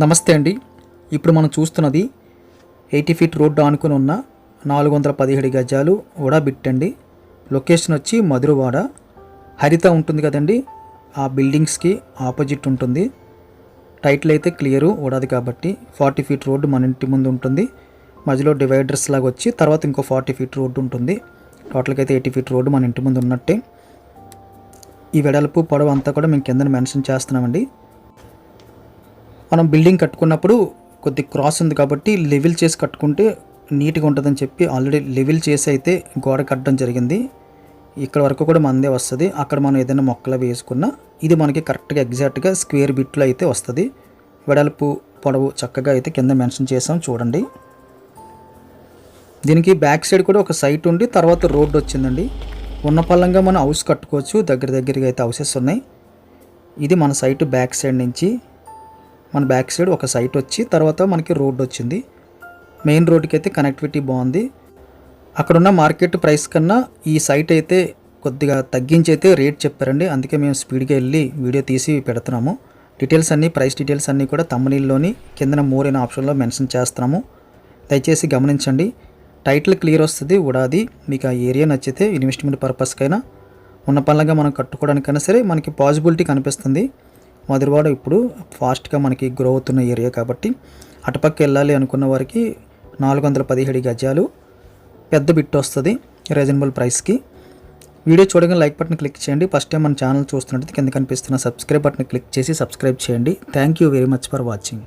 నమస్తే అండి. ఇప్పుడు మనం చూస్తున్నది ఎయిటీ ఫీట్ రోడ్డు ఆనుకుని ఉన్న నాలుగు వందల పదిహేడు గజాలు కూడా బిట్ అండి. లొకేషన్ వచ్చి మధురవాడ. హరిత ఉంటుంది కదండి. ఆ బిల్డింగ్స్కి ఆపోజిట్ ఉంటుంది. టైటిల్ అయితే క్లియరు ఉడాది కాబట్టి ఫార్టీ ఫీట్ రోడ్డు మన ఇంటి ముందు ఉంటుంది. మధ్యలో డివైడర్స్ లాగా వచ్చి తర్వాత ఇంకో ఫార్టీ ఫీట్ రోడ్డు ఉంటుంది. టోటల్గా అయితే ఎయిటీ ఫీట్ రోడ్డు మన ఇంటి ముందు ఉన్నట్టే. ఈ వెడల్పు పొడవు అంతా కూడా మేము కింద మెన్షన్ చేస్తున్నామండి. మనం బిల్డింగ్ కట్టుకున్నప్పుడు కొద్ది క్రాస్ ఉంది కాబట్టి లెవెల్ చేసి కట్టుకుంటే నీట్గా ఉంటుందని చెప్పి ఆల్రెడీ లెవెల్ చేసి అయితే గోడ కట్టడం జరిగింది. ఇక్కడ వరకు కూడా మందే వస్తుంది. అక్కడ మనం ఏదైనా మొక్కలు వేసుకున్నా ఇది మనకి కరెక్ట్గా ఎగ్జాక్ట్గా స్క్వేర్ బిట్లో అయితే వస్తుంది. వెడల్పు పొడవు చక్కగా అయితే కింద మెన్షన్ చేసాం చూడండి. దీనికి బ్యాక్ సైడ్ కూడా ఒక సైట్ ఉండి తర్వాత రోడ్డు వచ్చిందండి. ఉన్న పళ్ళంగా మనం హౌస్ కట్టుకోవచ్చు. దగ్గర దగ్గరగా అయితే హౌసెస్ ఉన్నాయి. ఇది మన సైట్ బ్యాక్ సైడ్ నుంచి. మన బ్యాక్ సైడ్ ఒక సైట్ వచ్చి తర్వాత మనకి రోడ్ వచ్చింది. మెయిన్ రోడ్కి అయితే కనెక్టివిటీ బాగుంది. అక్కడున్న మార్కెట్ ప్రైస్ కన్నా ఈ సైట్ అయితే కొద్దిగా తగ్గించి అయితే రేట్ చెప్పారండి. అందుకే మేము స్పీడ్గా వెళ్ళి వీడియో తీసి పెడుతున్నాము. డీటెయిల్స్ అన్నీ ప్రైస్ డీటెయిల్స్ అన్నీ కూడా తమ్మనీళ్ళలోని కిందన మోర్ అనే ఆప్షన్లో మెన్షన్ చేస్తున్నాము. దయచేసి గమనించండి. టైటిల్ క్లియర్ వస్తుంది ఉడాది. మీకు ఆ ఏరియా నచ్చితే ఇన్వెస్ట్మెంట్ పర్పస్కైనా ఉన్న పనులుగా మనం కట్టుకోవడానికైనా సరే మనకి పాసిబిలిటీ కనిపిస్తుంది. మధురవాడ ఇప్పుడు ఫాస్ట్గా మనకి గ్రో అవుతున్న ఏరియా కాబట్టి అటుపక్క వెళ్ళాలి అనుకున్న వారికి నాలుగు వందల పదిహేడు గజాలు పెద్ద బిట్ వస్తుంది రీజనబుల్ ప్రైస్కి వీడియో చూడగానే లైక్ బటన్ క్లిక్ చేయండి. ఫస్ట్ టైం మన ఛానల్ చూస్తున్నట్టు కింద కనిపిస్తున్న సబ్స్క్రైబ్ బటన్ క్లిక్ చేసి సబ్స్క్రైబ్ చేయండి. Thank you very much for watching